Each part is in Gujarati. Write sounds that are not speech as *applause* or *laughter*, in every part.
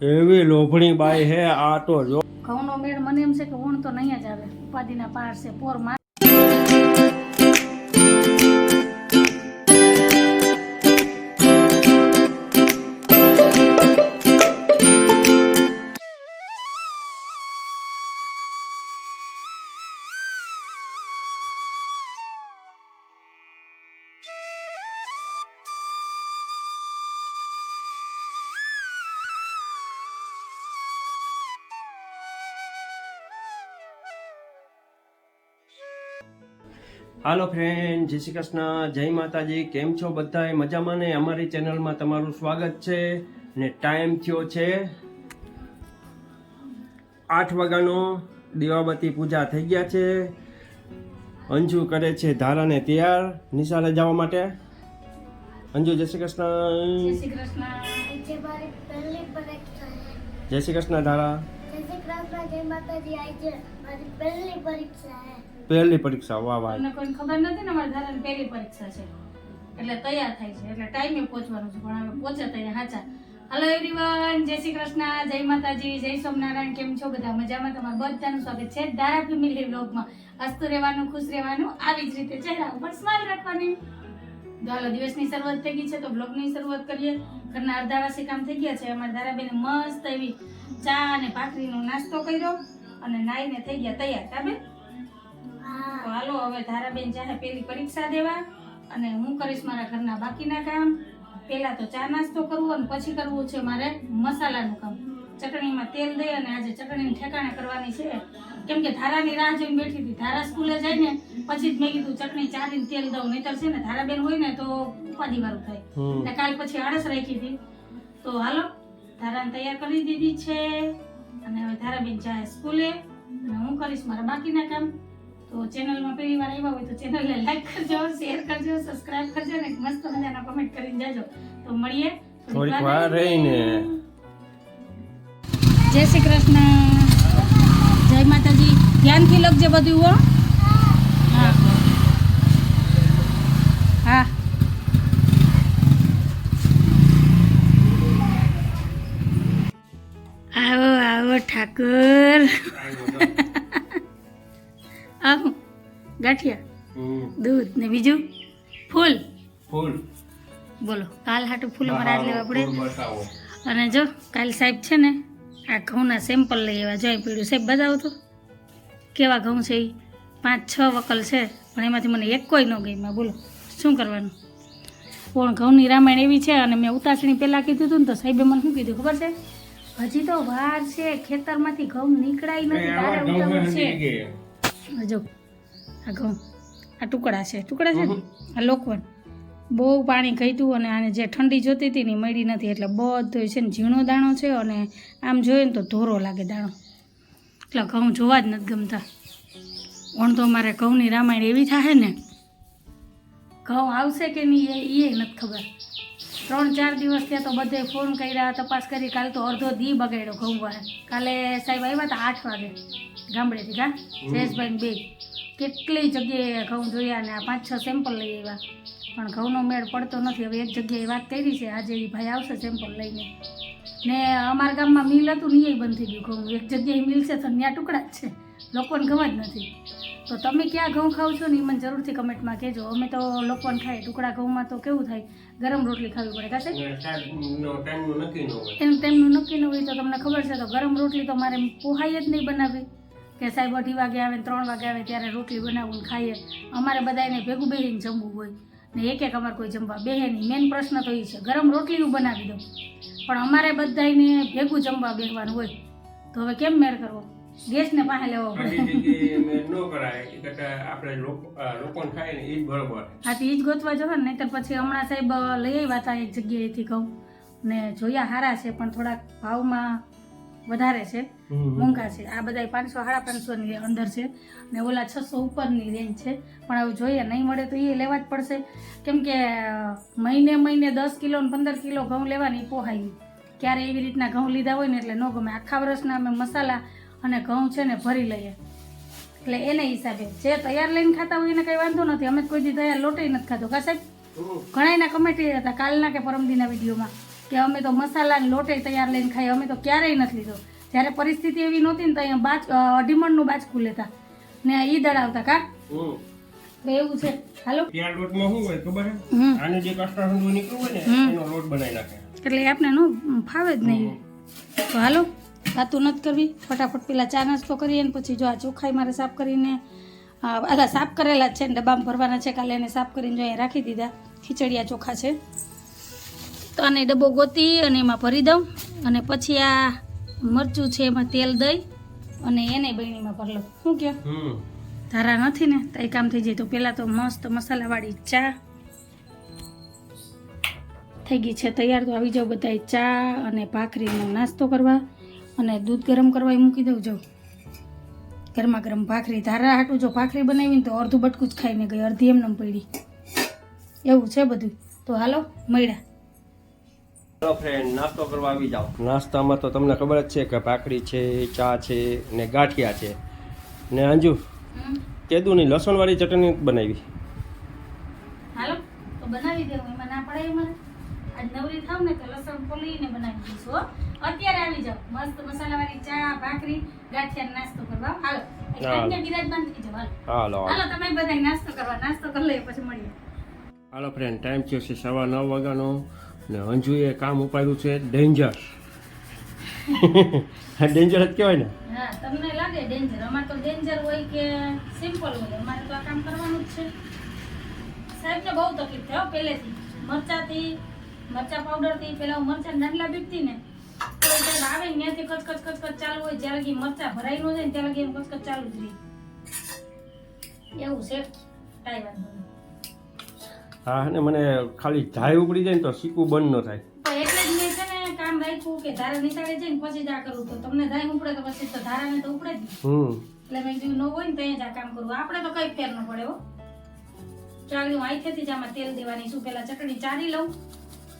એવી લોભણી બાઈ હે, આ તો જો. ઘઉંનો મેળ મને એમ છે કે ઊણ તો નહીં જ આવે. ઉપાધિના પાર છે, પોર હાલો ફ્રેન્ડ જય શ્રી કૃષ્ણ જય માતાજી કેમ છો બધાય? મજામાં ને? અમારી ચેનલમાં તમારું સ્વાગત છે ને ટાઈમ થયો છે આઠ વાગ્યાનો દીવાબત્તી પૂજા થઈ ગયા છે. અંજુ કરે છે ધારાને તૈયાર નિશાળે જવા માટે. અંજુ જય શ્રી કૃષ્ણ. શ્રી કૃષ્ણ. આજે મારી પહેલી પરીક્ષા છે. જય શ્રી કૃષ્ણ ધારા. જય શ્રી કૃષ્ણ જય માતાજી. આજે મારી પહેલી પરીક્ષા છે. પહેલી પરીક્ષા વાહ વાહ. તમને કોઈ ખબર નથી ને, અમારા ધારાની પહેલી પરીક્ષા છે. એટલે તૈયાર થાય છે. એટલે ટાઈમે પહોંચવાનું છે, પણ અમે પહોંચ્યા તૈયાર હાચા. હલો એવરીવન જય શ્રી કૃષ્ણ, જય માતાજી, જય સોમનારાયણ, કેમ છો બધા? મજામાં? તમારું બધાનું સ્વાગત છે ધારા ફેમિલી વ્લોગમાં. હસતું રહેવાનું, ખુશ રહેવાનું, આવી જ રીતે ચહેરા ઉપર સ્માઈલ રાખવાની. ચાલો દિવસની શરૂઆત થઈ ગઈ છે, તો બ્લોગની શરૂઆત કરીએ. ઘરના અડધા વાસી કામ થઈ ગયા છે, અમારા ધારાબેને મસ્ત એવી ચા અને ભાખરીનો નાસ્તો કર્યો અને નાઈને થઈ ગયા તૈયાર. તાબેન તો હાલો હવે ધારાબેન ચાહે પેલી પરીક્ષા દેવા અને હું કરીશ મારા ઘરના બાકીના કામ. પહેલા તો ચા નાસ્તો કરવો અને પછી કરવું છે મારે મસાલાનું કામ. ચટણીમાં તેલ દઈ અને આજે ચટણીને ઠેકાણે કરવાની છે. કેમ કે ધારાની રાહ જોઈને બેઠી હતી. ધારા સ્કૂલે જાય ને પછી જ મેં કીધું ચટણી ચારીને તેલ દઉં નહીતર છે ને ધારાબેન હોય ને તો ઉપાધિ વાળું થાય. ને કાલ પછી આળસ રાખી હતી. તો હાલો ધારાને તૈયાર કરી દીધી છે. અને હવે ધારાબેન જાય સ્કૂલે. અને હું કરીશ મારા બાકીના કામ. તો ચેનલમાં પહેલી વાર આવ્યા હોય તો ચેનલને લાઈક કરજો શેર કરજો સબસ્ક્રાઇબ કરજો ને મસ્ત મજાના કમેન્ટ કરીને જાજો. તો મળીએ. થોડીક વાર રહીને. જય શ્રી કૃષ્ણ. જય માતાજી. ધ્યાનથી લખજે બધું હો. હા. હા. આવો આવો ઠાકર. આવો ગાંઠિયા દૂધ ને બીજું ફૂલ. ફૂલ. બોલો કાલ હાટું ફૂલ આજ લેવા પડે. અને જો કાલ સાહેબ છે ને આ ઘઉંના સેમ્પલ લઈ આવ્યા. જોઈ પીડ્યું સાહેબ બતાવો તો. કેવા ઘઉં છે એ પાંચ છ વકલ છે પણ એમાંથી મને એક કોઈ ન ગઈમાં બોલો શું કરવાનું? પણ ઘઉંની રામાયણ એવી છે અને મેં ઉતાસણી પહેલાં કીધું હતું ને તો સાહેબે મને શું કીધું ખબર છે? હજી તો વાર છે ખેતરમાંથી ઘઉં નીકળાય નથી તારે ઉતાવળ છે. આ જો આ ઘઉં. આ ટુકડા છે. ટુકડા છે ને? આ લોકવન. બહુ પાણી ઘટ્યું અને આને જે ઠંડી જોતી હતી ને મળી નથી. એટલે બધો છે ને ઝીણો દાણો છે અને આમ જોઈએ ને તો ધોરો લાગે દાણો. એટલે ઘઉં જોવા જ નથી ગમતા. પણ તો મારે ઘઉંની રામાયણ એવી થાય ને? ઘઉં આવશે કે નહીં એ એ નથી ખબર. ત્રણ ચાર દિવસ ત્યાં તો બધે ફોન કર્યા તપાસ કરી કાલે તો અડધો દી બગાડ્યો ઘઉં વાળે કાલે સાહેબ આવ્યા હતા આઠ વાગે ગામડેથી કા જયેશભાઈ બે. કેટલી જગ્યાએ ઘઉં જોયા ને આ પાંચ છ સેમ્પલ લઈ આવ્યા. પણ ઘઉંનો મેળ પડતો નથી. હવે એક જગ્યાએ વાત કરી છે આજે એ ભાઈ આવશે સેમ્પલ લઈને. ને અમારા ગામમાં મિલ હતું ને એ બંધ થઈ ગયું ઘઉં એક જગ્યાએ મિલ છે તો ત્યાં ટુકડા જ છે. લોકોને ઘવા જ નથી. તો તમે ક્યાં ઘઉં ખાવ છો ને એ મને જરૂરથી કમેન્ટમાં કહેજો. અમે તો લોકોને ખાય ટુકડા ઘઉંમાં તો કેવું થાય? ગરમ રોટલી ખાવી પડે કાશે એમ નક્કી ન હોય. એનું નક્કી ન હોય તો તમને ખબર છે તો ગરમ રોટલી તો મારે પોહાય જ નહીં બનાવી. કે સાહેબ અઢી વાગે આવે ને ત્રણ વાગે આવે ત્યારે રોટલી બનાવું ને ખાઈએ. અમારે બધાને ભેગું બેહીને જમવું હોય. ને એક એક અમારે કોઈ જમવા બેહે નહીં. મેન પ્રશ્ન તો એ છે ગરમ રોટલી હું બનાવી દઉં. પણ અમારે બધાને ભેગું જમવા બેહવાનું હોય. તો હવે કેમ મેળ કરવો? ગેસને પાસે લેવો પડે. ન કરાય એટલે આપણે અ, ખાય ને એ જ બરોબર. હા તો એ જ ગોતવા જવા ને નહીંતર પછી હમણાં સાહેબ લઈ આવ્યા હતા એક જગ્યાએથી ઘઉં. ને જોયા હારા છે પણ થોડાક ભાવમાં વધારે છે. મોંઘા છે. આ બધા પાંચસો સાડા પાંચસોની અંદર છે. ને ઓલા છસો ઉપરની રેન્જ છે. પણ હવે જોઈએ નહીં મળે તો એ લેવા જ પડશે. કેમ કે મહિને મહિને દસ કિલો ને પંદર કિલો ઘઉં લેવાની પોહાય ક્યારે એવી રીતના ઘઉં લીધા હોય ને એટલે ન ગમે. આખા વર્ષના અમે મસાલા અને ઘઉં છે ને ભરી લઈએ. એટલે એને હિસાબે. જે તૈયાર લઈને ખાતા હોય એને કંઈ વાંધો નથી. અમે કોઈ દી તૈયાર લોટે નથી ખાતો કા સાહેબ? ઘણાયના કમેટી હતા કાલના કે પરમદીના વિડીયોમાં કે અમે તો મસાલા લોટે તૈયાર લઈને ખાઈએ. અમે તો ક્યારેય નથી લીધો. જ્યારે પરિસ્થિતિ એવી નહોતી ને તો અહીંયા બાચ અઢીમણનું બાચકું લેતા. ને એ દળાવતા કા? તો એવું છે. હાલો. ત્યાં લોટમાં શું હોય ખબર આને જે કસ્ટર્ડ નીકળવું હોય ને એનો લોટ બનાવી નાખે. એટલે એ આપણે નો ફાવે જ નહીં. તો હાલો. વાતું નથી કરવી. ફટાફટ પેલા ચા નાસ્તો કરીએ ને પછી જો આ ચોખાઈ મારે સાફ કરીને અલા સાફ કરેલા છે ને ડબ્બામાં ભરવાના છે કાલે એને સાફ કરીને જો અહીંયા રાખી દીધા. ખીચડિયા ચોખા છે. તો આને ડબ્બો ગોતી અને એમાં ભરી દઉં. અને પછી આ મરચું છે એમાં તેલ દઈ અને એને બહેણીમાં ભરી લઉં. શું હમ. ધારા નથી ને તો એ કામ થઈ જાય. તો પહેલાં તો મસ્ત મસાલાવાળી ચા થઈ ગઈ છે. તૈયાર તો આવી જાઓ બધાય ચા અને ભાખરીનો નાસ્તો કરવા. અને દૂધ ગરમ કરવા એ મૂકી દઉં જાઉં ગરમા ગરમ ભાખરી ધારા હાટું જો ભાખરી બનાવીને તો અડધું બટકું જ ખાઈને ગઈ અડધી એમને પડી. એવું છે બધું? તો હાલો મળ્યા. હેલો ફ્રેન્ડ નાસ્તો કરવા આવી જાઓ. નાસ્તામાં તો તમને ખબર જ છે કે ભાખરી છે ચા છે ને ગાંઠિયા છે. ને અંજુ કેદુની લસણવાળી ચટણી બનાવી. હાલો તો બનાવી દેવું એમાં ના પડાય મને આજ નવરી થાવ ને તો લસણ ખોલીને બનાવી દઈશું અત્યારે આવી જાવ મસ્ત મસાલાવાળી ચા ભાખરી ગાંઠિયા નાસ્તો કરવા. હાલો. અહીંયા બિરાજમાન થઈ જાઓ. હાલો. હાલો તમે બધા નાસ્તો કરવા. નાસ્તો કરી લઈએ પછી મળીએ. હાલો ફ્રેન્ડ ટાઈમ થયો છે સવા નવ વાગ્યાનો. ને અંજુએ કામ ઉપાડ્યું છે ડેન્જર. *laughs* ડેન્જર જ કહેવાય ને. હા તમને લાગે ડેન્જર? અમારે તો ડેન્જર હોય કે સિમ્પલ હોય. અમારે તો આ કામ કરવાનું જ છે. સાહેબને બહુ તકલીફ થયો હો પહેલેથી. મરચાથી મરચા પાવડરથી પેલા હું મરચાં નાનલા બીટતી ને જ્યારે આવે ને ત્યાંથી કચકચ કચકચ ચાલુ હોય જ્યારે લગી મરચા ભરાઈ ન જાય ત્યારે લગી એમ કચકચ ચાલુ જ રહે. એવું છે? કાંઈ વાંધો નહીં. હા ને મને ખાલી ધાય ઉપડી જાય ને તો શીકું બંધ ન થાય. એટલે જ મેં છે ને કામ રાખ્યું કે ધારા નિશાળે ને પછી જ આ કરું. તો તમને ધાય ઉપડે તો પછી તો ધારાને તો ઉપડે જ હમ. એટલે મેં કીધું ન હોય ને ત્યાં જ આ કામ કરવું આપણે તો કઈ ફેર ન પડે હો. ચાલી હું જ આમાં તેલ દેવાની શું પેલા ચટણી ચારી લઉં.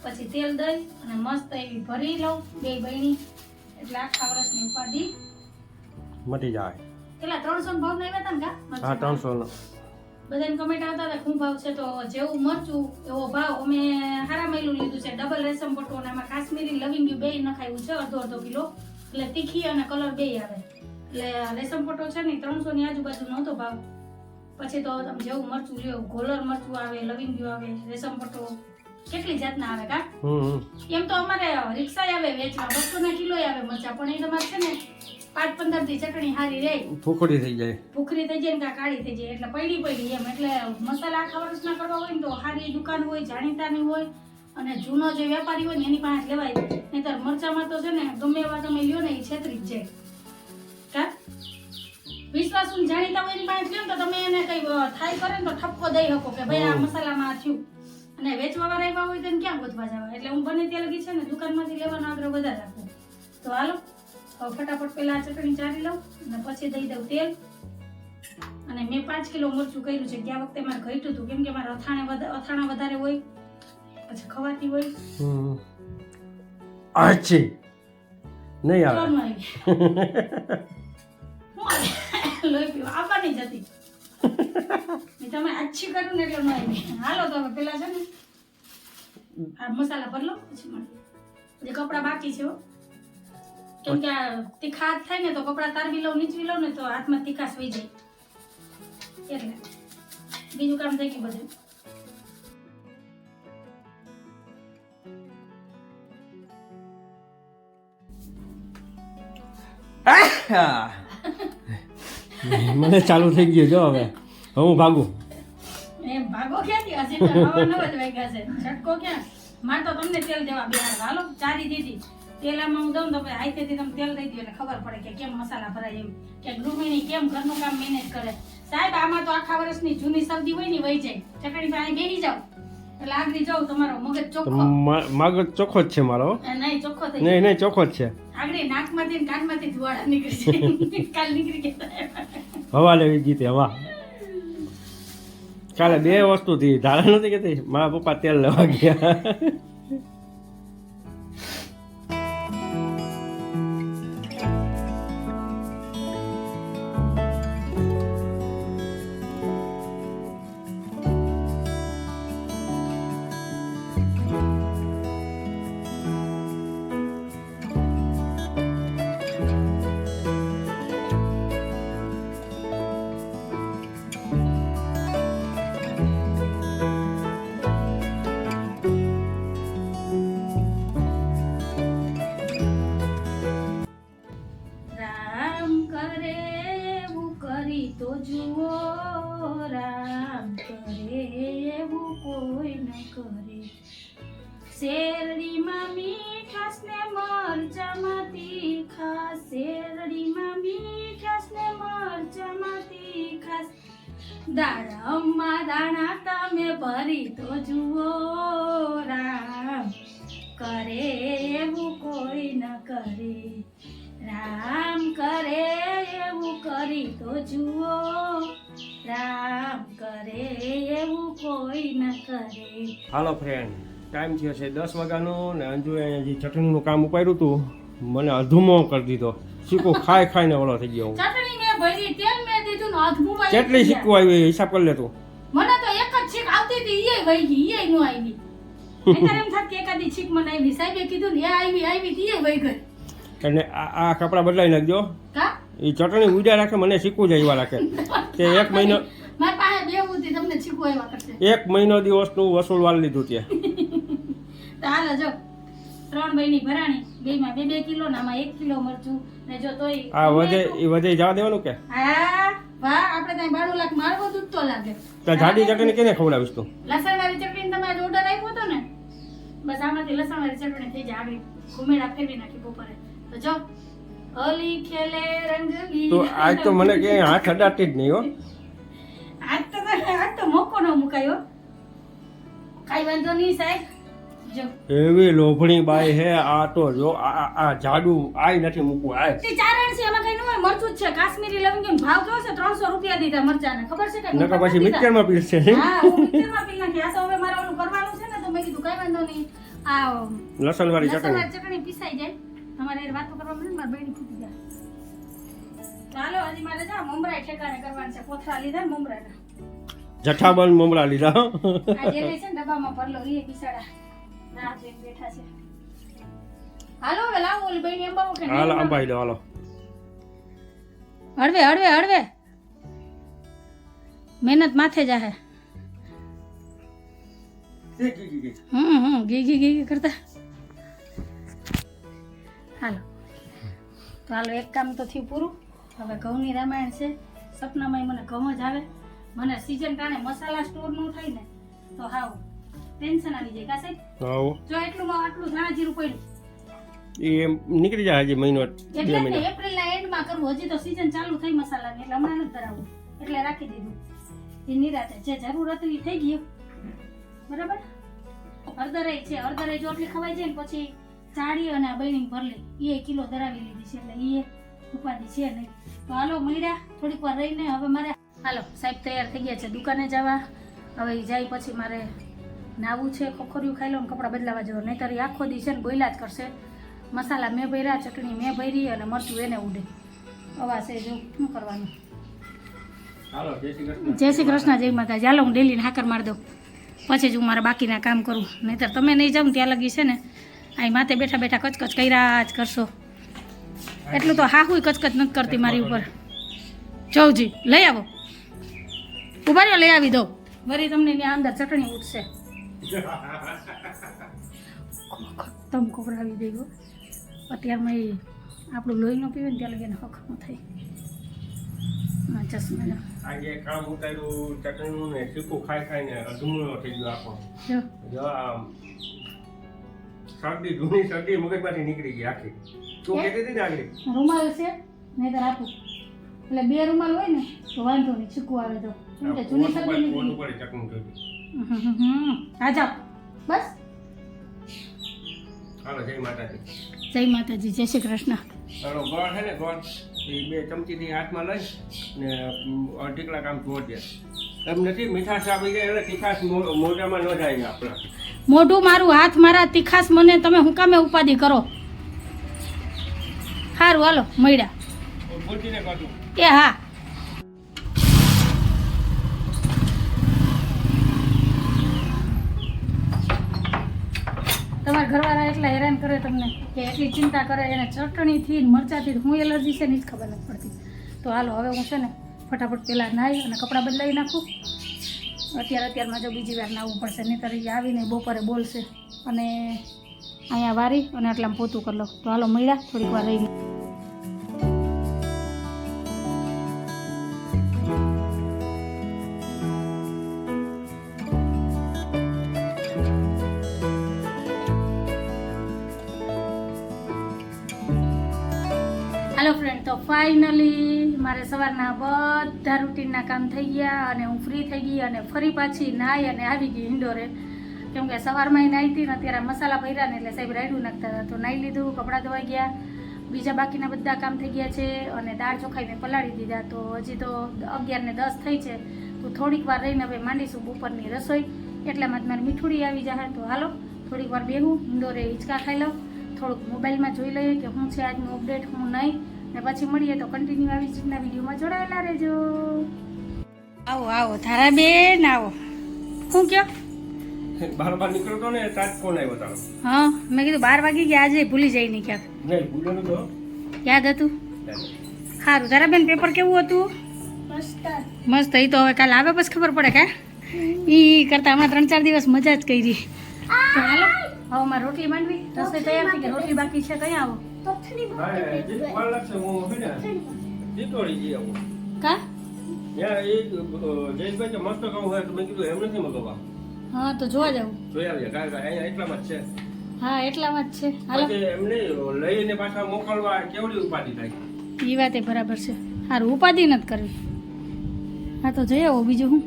પછી તેલ દઈ અને મસ્ત એવી ભરી લઉં બે બહેની એટલે આખા વર્ષની ઉપાધિ. મટી જાય. પેલા ત્રણસો ભાવ નહીં હતા ને હા ત્રણસો નો. બધાને કમેન્ટ આવતા હતા શું ભાવ છે? તો જેવું મરચું એવો ભાવ અમે હારા મેલું લીધું છે. ડબલ રેશમ પટો અને આમાં કાશ્મીરી લવિંગ્યું બે નખાયું છે અડધો અડધો કિલો. એટલે તીખી અને કલર બે આવે. એટલે રેશમ પટો છે ને ત્રણસો ની આજુબાજુ નહોતો ભાવ. પછી તો તમે જેવું મરચું લ્યો ગોલર મરચું આવે લવિંગ્યું આવે રેશમ પટ્ટો કેટલી જાતના આવે કા. એમ તો અમારે રિક્ષા આવે વેચવા. બસો ના કિલો આવે મરચા પણ એ તમારે છે ને પાંચ પંદરથી ચટણી હારી રે ફૂકડી થઈ જાય. ભૂખરી થઈ જાય ને કાળી થઈ જાય. એટલે પડી પડી એમ. એટલે મસાલા આખા વર્ષના કરવા હોય ને તો સારી દુકાન હોય જાણીતાની હોય અને જૂનો જે વેપારી હોય ને એની પાસે લેવાય. નહીતર મરચામાં તો છે ને ગમે એવા તમે લ્યો ને એ છેતરી જ જાય. કા? વિશ્વાસ જાણીતા હોય એની પાસે લ્યો ને તો તમે એને કઈ થાય કરે ને તો ઠપકો દઈ શકો કે ભાઈ આ મસાલામાં થયું. અને વેચવા વાળા આવ્યા હોય તો ક્યાં ગોતવા જવા એટલે હું બને ત્યાં લગી છે ને દુકાનમાંથી લેવાનો આગ્રહ વધારે રાખું. તો હાલો હવે ફટાફટ પેલા આ ચટણી ચારી લઉં અને પછી દઈ દઉં તેલ. અને મેં પાંચ કિલો મરચું કર્યું છે. ગયા વખતે મારે ઘટ્યું હતું. કેમ કે મારે અથાણે અથાણા વધારે હોય પછી ખવાતી હોય. આચી નહીં આવે? લોહી પીવા આવવાની જ હતી. *laughs* તમે આછી કરું ને એટલે નો હાલો તો હવે પેલા છે ને આ મસાલા ભરલો પછી મળે જે કપડા બાકી છે કેમ કે તીખા થાય ને તો કપડા તારવી લઉં, નીચવી લઉં ને તો હાથમાં તીખાશ વહી જાય. એટલે બીજું કામ થઈ ગયું બધું. આહ! મને ચાલુ થઈ ગયું જો હવે. હું ભાગું. તમને તેલ દેવા ચારી દીધી. તેલામાં હું દઉં તો પછી તેલ દઈ દો એટલે ખબર પડે કે કેમ મસાલા ભરાય એમ. કે ગૃહિણી કેમ ઘરનું કામ મેનેજ કરે? સાહેબ, આમાં તો આખા વર્ષની જૂની શરદી હોય ને વહી જાય. ચટણી પાસે બેસી જાઓ. એટલે આગળ તમારો મગજ ચોખ્ખો. મગજ ચોખ્ખો જ છે મારો. નહીં ચોખ્ખો થઈ નહીં નહીં ચોખ્ખો જ છે. આગળ નાકમાંથી ને કાનમાંથી ધુવાડા નીકળી છે *laughs* કાલ નીકળી ગયા હવા લેવી જીતે હવા. કાલે બે વસ્તુ થી ધારા નથી કેતી મારા પપ્પા તેલ લેવા ગયા. દાડમમાં દાણા તમે ભરી તો જુઓ રામ. કરે એવું કોઈ ન કરે. રામ કરે એવું કરી તો જુઓ રામ. કરે એવું કોઈ ન કરે. હાલો ફ્રેન્ડ ટાઈમ થયો છે દસ વાગ્યાનો ને અંજુએ જે ચટણીનું કામ ઉપાડ્યું હતું મને અધૂમો કરી દીધો. શીખું ખાઈ ખાઈને ઓળો થઈ ગયો હું. મેં દીધું ને અધમું વાળી કેટલી. શીખવું આવી હિસાબ કરી લેતો. મને તો એક જ છીક આવતી હતી ઈ વહી ગઈ ઈ નો આવી. *laughs* એટલે એમ થાત કે એકાદી છીક મને આવી. સાહેબે કીધું ને એ આવી આવી તી એ વહી ગઈ. અને આ કપડાં બદલાઈ નાખજો. કા? એ ચટણી ઉડ્યા રાખે મને શીખવું જાય રાખે. કે *laughs* એક મહિનો મારી પાસે બે હતી તમને છીકુ આવ્યા કરશે. એક મહિનો દિવસનું વસૂલ વાળ લીધું ત્યાં *laughs* તો હાલો જો ત્રણ મહિની ભરાણી બે માં બે બે કિલો ને આમાં એક કિલો મરચું ને જો તોય આ વધે એ વધે જવા દેવાનું કે? હા. વાહ આપણે ત્યાં બાણું લાખ મારવો દૂધ તો લાગે. તો જાડી ચટણી કેને ખવડાવીશ તું? લસણ વાળી ચટણી તમે ઓર્ડર આપ્યો હતો ને? બસ આમાંથી લસણ વાળી ચટણી થઈ જાય. આગળ ઘુમેડા ફેરવી નાખી બપોરે. તો જો હોલી ખેલે રંગલી તો આજ તો મને ક્યાંય હાથ અડાડતી જ નહીં હો. આજ તો આજ તો મોકો ન મુકાયો કાઈ વાંધો નહીં સાહેબ. એવી લોભણી બાઈ હે આ તો જો આ જાડુ આય નથી મૂકવું આ તે ચારણ છે. ન મરચું જ છે. કાશ્મીરી લવિંગનો ભાવ કેવો છે? ત્રણસો રૂપિયા દીધા મરચાને. ખબર છે કે નકા પછી દીધા? પીસ છે. હા હું મિક્સરમાં પી નાખી. આ તો હવે મારે ઓલું કરવાનું છે ને તો મેં કીધું કાઈ વાંધો નહીં. આ લસણ વાળી ચટણી. ચટણી પીસાઈ જાય. તમારે વાતો કરવા મળે મારી બહેની ફૂટી જાય. ચાલો હજી મારે જા મમરા ઠેકાણે કરવાનું છે. કોથળા લીધા ને મમરાના. જઠાબલ મમરા લીધા. હો. આ જેલે છે ને ડબ્બામાં ભરલો એ બિસાડા ના બેઠા છે. હાલો હવે લાવો ઓલી એમ અંબાવો કે હાલો આંબાઈ દો હાલો. હળવે હળવે હળવે. મહેનત માથે જાહે. હમ હમ ઘી ઘી ઘી ઘી કરતા. હાલો. તો હાલો એક કામ તો થયું પૂરું. હવે ઘઉંની રામાયણ છે. સપનામાં મને ઘઉં જ આવે. મને સીઝન ટાણે મસાલા સ્ટોરનું થાય ને તો હાવ. ટેન્શન આવી જાય. કા સાહેબ? હાઉ જો એટલું માં આટલું ધાણા જીરું પડ્યું. એ નીકળી જાય હજી મહિનો એટલે જ એન્ડમાં કરવું? હજી તો સીઝન ચાલુ થઈ મસાલાની, એટલે હમણાં નથી ધરાવવું એટલે રાખી દીધું. એ નિરાતે જે જરૂર હતી એ થઈ ગયું. બરાબર? હળદરે છે. હળદરે જો એટલી ખવાઈ જાય ને પછી ચાળી અને આ બૈણી ભરલી એ કિલો ધરાવી લીધી છે, એટલે એ ઉપાધિ છે નહીં. તો હાલો, મળ્યા. થોડીક વાર રહીને હવે મારે હાલો, સાહેબ તૈયાર થઈ ગયા છે. દુકાને જવા. હવે જાય પછી મારે નાવું છે, ખોખરિયું ખાઈ લો કપડાં બદલાવા જવા. નહીંતર તારી આખો દી છે ને બોયલા જ કરશે. મસાલા મેં ભર્યા, ચટણી મેં ભરી અને મરચું એને ઉડે. અવા છે જો શું કરવાનું? જય શ્રી કૃષ્ણ. જય માતા ચાલો હું ડેલીને હાકર મારી દઉં. પછી જ હું મારા બાકીના કામ કરું. નહીંતર તમે નહીં જાઉં ત્યાં લગી છે ને અહીં માથે બેઠા બેઠા કચકચ કર્યા જ કરશો. એટલું તો હાહુય કચકચ નથી કરતી મારી ઉપર. જવજી લઈ આવો. ઊભા રહ્યો લઈ આવી દો. વરી તમને ત્યાં અંદર ચટણી ઉઠશે *laughs* તમ કોપરાવી ગયો અત્યારમાં એ આપણું લોહી ન પીવે ને ત્યાં લગીને હક ન થાય ચશ્મા આજે કામ ઉતાર્યું ચટણીનું ને શીખું ખાઈ ખાઈને અધૂમળો થઈ ગયો આખો. જો. શરદી જૂની શરદી મગજમાંથી નીકળી ગઈ આખી. તું કહેતી હતી ને આગળ? રૂમાલ છે નહીતર આપું. એટલે બે રૂમાલ હોય ને તો વાંધો નહીં ચીકુ આવે તો. કેમ કે જૂની શરદી નીકળી હા જાઓ. બસ. હાલો જય માતાજી. જય માતાજી જય શ્રી કૃષ્ણ. ચાલો ગોળ છે ને ગોળ એ બે ચમચીથી હાથમાં લઈ ને અડધી કલાક આમ દે. એમ નથી મીઠાશ આવી જાય એટલે તીખાશ મોઢામાં ન જાય આપણા. મોઢું મારું હાથ મારા તીખાશ મને તમે હું કામે ઉપાધિ કરો? સારું હાલો મળ્યા. એ હા. તમારા ઘરવાળા એટલા હેરાન કરે તમને કે એટલી ચિંતા કરે, એને ચટણીથી મરચાથી હું એલર્જી છે ને જ ખબર નથી પડતી. તો હાલો, હવે હું છે ને ફટાફટ પહેલાં નાહી અને કપડાં બદલાવી નાખું. અત્યારે અત્યારમાં જો બીજી વાર નાહવું પડશે, નહીંતર એ આવીને બપોરે બોલશે અને અહીંયા વારી અને આટલામાં પોતું કરી લો. તો હાલો, મળ્યા. થોડીક વાર રહીને ફાઇનલી મારે સવારના બધા રૂટીનના કામ થઈ ગયા અને હું ફ્રી થઈ ગઈ અને ફરી પાછી નાહી અને આવી ગઈ ઇન્ડોરે કેમ કે સવારમાં નાહી હતી ને અત્યારે મસાલા ભર્યા ને એટલે સાહેબ રાયડું નાખતા હતા તો નાહી લીધું, કપડાં ધોવાઈ ગયા. બીજા બાકીના બધા કામ થઈ ગયા છે અને દાળ ચોખાઈ મેં પલાળી દીધા. તો હજી તો અગિયાર ને દસ થઈ છે. તો થોડીક વાર રહીને હવે માંડીશું બપોરની રસોઈ. એટલામાં જ મારી મીઠુડી આવી જાય તો હાલો, થોડીક વાર બેહું ઇન્ડોરે હિંચકા ખાઈ લઉં. થોડુંક મોબાઈલમાં જોઈ લઈએ કે શું છે આજનું અપડેટ હું નહીં. ને પછી મળીએ તો કન્ટિન્યુ આવી જ રીતના વિડીયોમાં જોડાયેલા રહેજો. આવો આવો ધારાબેન આવો. શું કયો? બાર બાર નીકળતો ને તાજ ફોન આવ્યો તારો. હા મેં કીધું બાર વાગી ગયા આજે ભૂલી જાય નહીં ક્યાંક. નહીં યાદ હતું? સારું ધારાબેન પેપર કેવું હતું? મસ્ત. મસ્ત એ તો હવે કાલે આવે પછી ખબર પડે કે? એ કરતા હમણાં ત્રણ ચાર દિવસ મજા જ કરી. તો હાલો હવે મારે રોટલી માંડવી. રસોઈ તૈયાર થઈ ગઈ. રોટલી બાકી છે કઈ આવો? પથરી હા જે વાર લાગશે? હું હે ને ટીટોળી જઈ આવું. કા? ત્યાં એ જયેશભાઈ કે મસ્ત કહું હોય તો મેં કીધું એમ નથી મગવા હા તો જોવા જાવ. જોઈ આવીએ કારણ કે અહીંયા એટલામાં જ છે. હા એટલામાં જ છે. હાલો. એમને લઈને પાછા મોકલવા કેવડી ઉપાધિ થાય? એ વાત એ બરાબર છે. હારું ઉપાધિ નથી કરવી. હા તો જઈ આવો બીજું હું.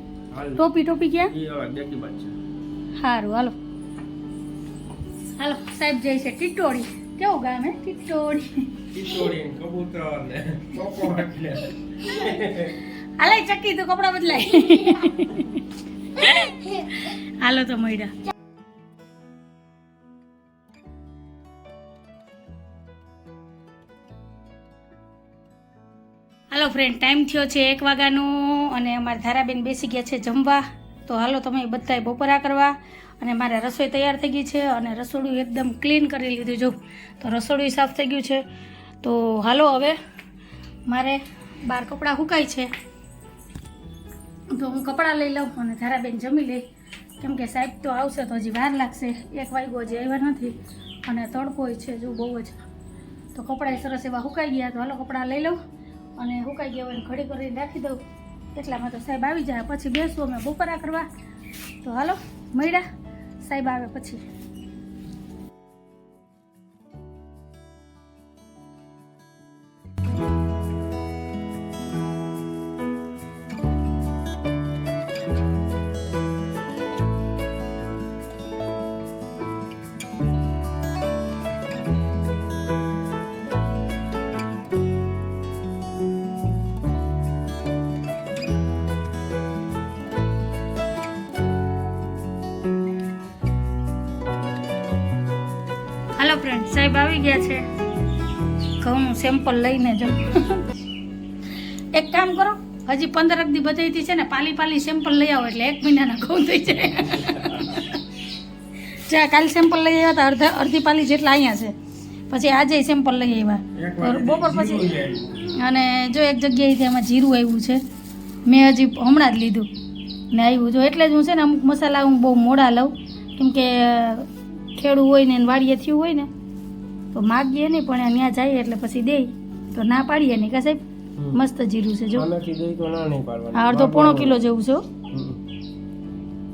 ટોપી ટોપી ક્યાં? સારું હાલો. હાલો સાહેબ જાય છે. ટીટોળી. કેવું ગામ હે? ટીટોળી ને કબૂતર ને પોપટ ને હાલાય ચક્કી તો કપડા બદલાય. હાલો તો મળ્યા. હાલો ફ્રેન્ડ ટાઈમ થયો છે એક વાગ્યાનો અને અમારા ધારાબેન બેસી ગયા છે જમવા. તો હાલો તમે બધાય બપોરા કરવા. અને મારે રસોઈ તૈયાર થઈ ગઈ છે અને રસોડું એકદમ ક્લીન કરી લીધું જો. તો રસોડું સાફ થઈ ગયું છે. તો હાલો હવે મારે બાર કપડાં સુકાય છે. તો હું કપડાં લઈ લઉં અને ધારાબેન જમી લઈ કેમ કે સાહેબ તો આવશે તો હજી વાર લાગશે. એક વાગ્યો હજી આવ્યા નથી અને તડકો છે જો બહુ જ. તો કપડાં સરસ એવા સુકાઈ ગયા. તો હાલો કપડાં લઈ લઉં અને સુકાઈ ગયા હોય ઘડી કરીને રાખી દઉં. એટલામાં તો સાહેબ આવી જાય. પછી બેસું અમે બપોરા કરવા. તો હાલો, મળ્યા. સાહેબ આવે પછી. ફ્રેન્ડ સાહેબ આવી ગયા છે. ઘઉંનું સેમ્પલ લઈને જો. એક કામ કરો હજી પંદર દી બધાથી છે ને પાલી પાલી સેમ્પલ લઈ આવો એટલે એક મહિનાના ઘઉં થઈ જાય. જા કાલ સેમ્પલ લઈ આવ્યા હતા અડધા અડધી પાલી જેટલા અહીંયા છે. પછી આજે સેમ્પલ લઈ આવ્યા. બપોર પછી. અને જો એક જગ્યાએથી એમાં જીરું આવ્યું છે. મેં હજી હમણાં જ લીધું. ને આવ્યું. જો એટલે જ હું છે ને અમુક મસાલા હું બહુ મોડા લઉં. કેમ કે ખેડૂ હોય ને વાડીએ થયું હોય ને તો માગીએ નહીં પણ ત્યાં જાય એટલે પછી દે. તો ના પાડીએ નહીં કા સાહેબ? મસ્ત જીરું છે જો. અડધો પોણો કિલો જેવું છે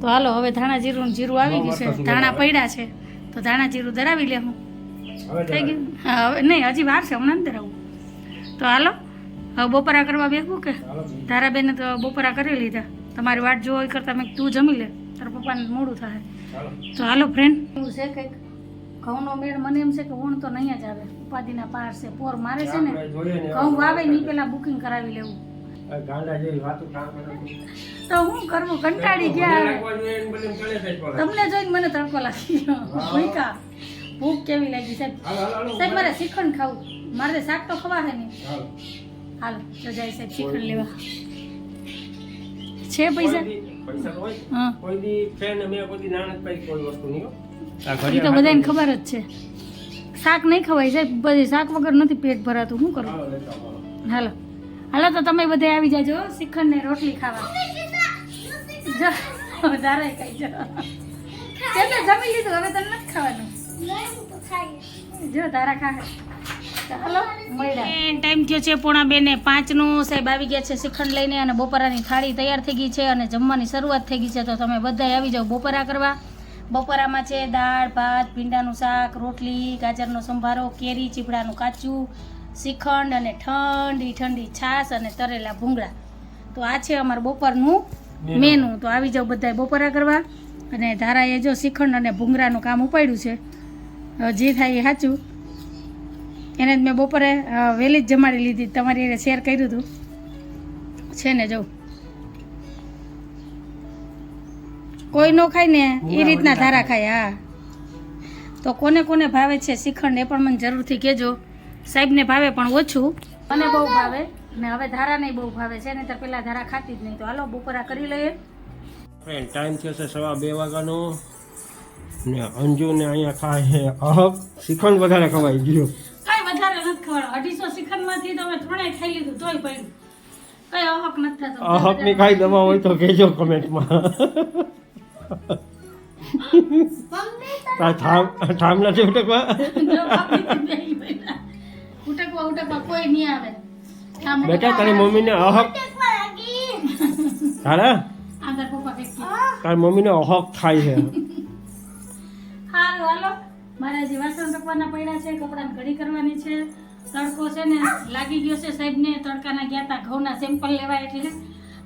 તો હાલો હવે ધાણા જીરું જીરું આવી ગયું છે. ધાણા પડ્યા છે. તો ધાણા જીરું ધરાવી લે હું. થઈ ગયું? હા હવે નહીં હજી વાર છે હમણાં ધરાવું. તો હાલો હવે બપોરા કરવા બેસવું કે. ધારાબેને તો બપોરા કરી લીધા. તમારી વાટ જોઈ કરતા મેં તું જમી લે. તારા પપ્પાને મોડું થાય. તો હાલો ફ્રેન્ડ એવું છે કંઈક? ઘઉંનો મેળ મને એમ છે કે ઊણ તો નહીં જ આવે. ઉપાધિના પાર છે. પોર મારે છે ને. ઘઉં વાવે નહીં પેલા બુકિંગ કરાવી લેવું. આ ગાંડા જેવી વાતો કામ કરે છે. તો હું કરવું? કંટાળી ગયા. તમને જોઈને મને તડકો લાગી ગયો. ભૂકા. ભૂખ કેવી લાગી સાહેબ? હાલો, હાલો, હાલો. સાહેબ મારે શ્રીખંડ ખાવું. મારે શાક તો ખવાશે નહીં. ને હાલ તો જાય સાહેબ શ્રીખંડ લેવા. છે પૈસા? પૈસા તો હોય. કોઈ દી ફ્રેન્ડ મેં કોઈ દી નાણાં જ કોઈ વસ્તુ નહીં એ તો બધાને હાથમાં ખબર જ છે. શાક નહીં ખવાય સાહેબ. બધી શાક વગર નથી પેટ ભરાતું. શું કરું? હાલો, હાલો. તો તમે બધા આવી જાજો શ્રીખંડ ને રોટલી ખાવા. જમી લીધું હવે તને નથી ખાવાનું. નહીં તો ખાઈએ જો તારા ખા ટાઈમ થયો છે પોણા બે ને પાંચનો સાહેબ આવી ગયા છે શ્રીખંડ લઈને અને બપોરાની થાળી તૈયાર થઈ ગઈ છે અને જમવાની શરૂઆત થઈ ગઈ છે. તો તમે બધા આવી જાઓ બપોરા કરવા. બપોરામાં છે દાળ ભાત ભીંડાનું શાક રોટલી ગાજરનો સંભારો કેરી ચીપડાનું કાચું શ્રીખંડ અને ઠંડી ઠંડી છાશ અને તરેલા ભૂંગળા. તો આ છે અમારું બપોરનું મેનુ. મેનુ. તો આવી જાઓ બધાય બપોરા કરવા. અને ધારાએ જો શ્રીખંડ અને ભૂંગળાનું કામ ઉપાડ્યું છે. જે થાય એ સાચું. એને જ મેં બપોરે વહેલી જ જમાડી લીધી. તમારી એને શેર કર્યું હતું. છે ને જો. કોઈ ન ખાય ને એ રીતના ધારા ખાય હા. તો કોને કોને ભાવે છે શ્રીખંડ એ પણ મને જરૂરથી કહેજો. સાહેબને ભાવે પણ ઓછું. મને બહુ ભાવે. ને હવે ધારા નહીં બહુ ભાવે છે ને તો પેલા ધારા ખાતી જ નહીં. તો હાલો બપોરા કરી લઈએ. ફ્રેન્ડ ટાઈમ થયો છે સવા બે વાગ્યાનો. ને અંજુ ને અહીંયા ખાય છે અહક. શ્રીખંડ વધારે ખવાઈ ગયો. નથી ખવડાવ અઢીસો શ્રીખંડમાંથી તમે ત્રણેય ખાઈ લીધું તોય પડ્યું કઈ અહક નથી થતો. અહકની ખાઈ દવા હોય તો કહેજો કમેન્ટમાં. નથી ઉટકવા. ઉટકવા ઉટકવા કોઈ નહીં આવે. બેટા તારી મમ્મીને અહક તારા. તારી મમ્મીને અહક થાય છે. હાલો. મારે આજે વાસણ ટકવાના પડ્યા છે કપડાં ઘડી કરવાની છે. તડકો છે ને લાગી ગયો છે સાહેબને તડકાના ગયા હતા ઘઉંના સેમ્પલ લેવા એટલે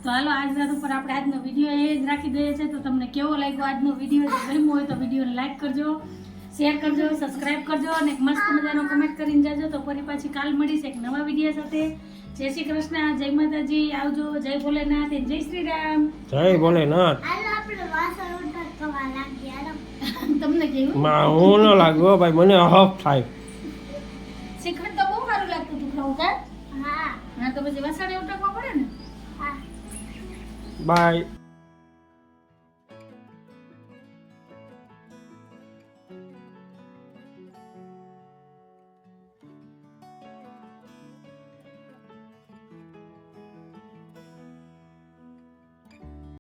તો હાલો આજ રાત ઉપર આપણે આજનો વીડિયો એ જ રાખી દઈએ છીએ. તો તમને કેવો લાગ્યો આજનો વીડિયો? જો ગમ્યો હોય તો વિડીયોને લાઈક કરજો શેર કરજો સબસ્ક્રાઈબ કરજો અને એક મસ્ત મજાનો કમેન્ટ કરીને જાજો. તો ફરી પાછી કાલ મળીશ એક નવા વીડિયો સાથે. જય શ્રી કૃષ્ણ જય માતાજી આવજો જય ભોલેનાથ જય શ્રી રામ. જય ભોલેનાથ. હાલો આપણે વાસણ *laughs* તમને કેવું? માં હું ન લાગ્યો ભાઈ મને અહફ થાય. શ્રીખંડ તો બહુ સારું લાગતું હતું ખાવું કા? હા. ના તો પછી વસાડે ઉટકવા પડે ને? હા. બાય.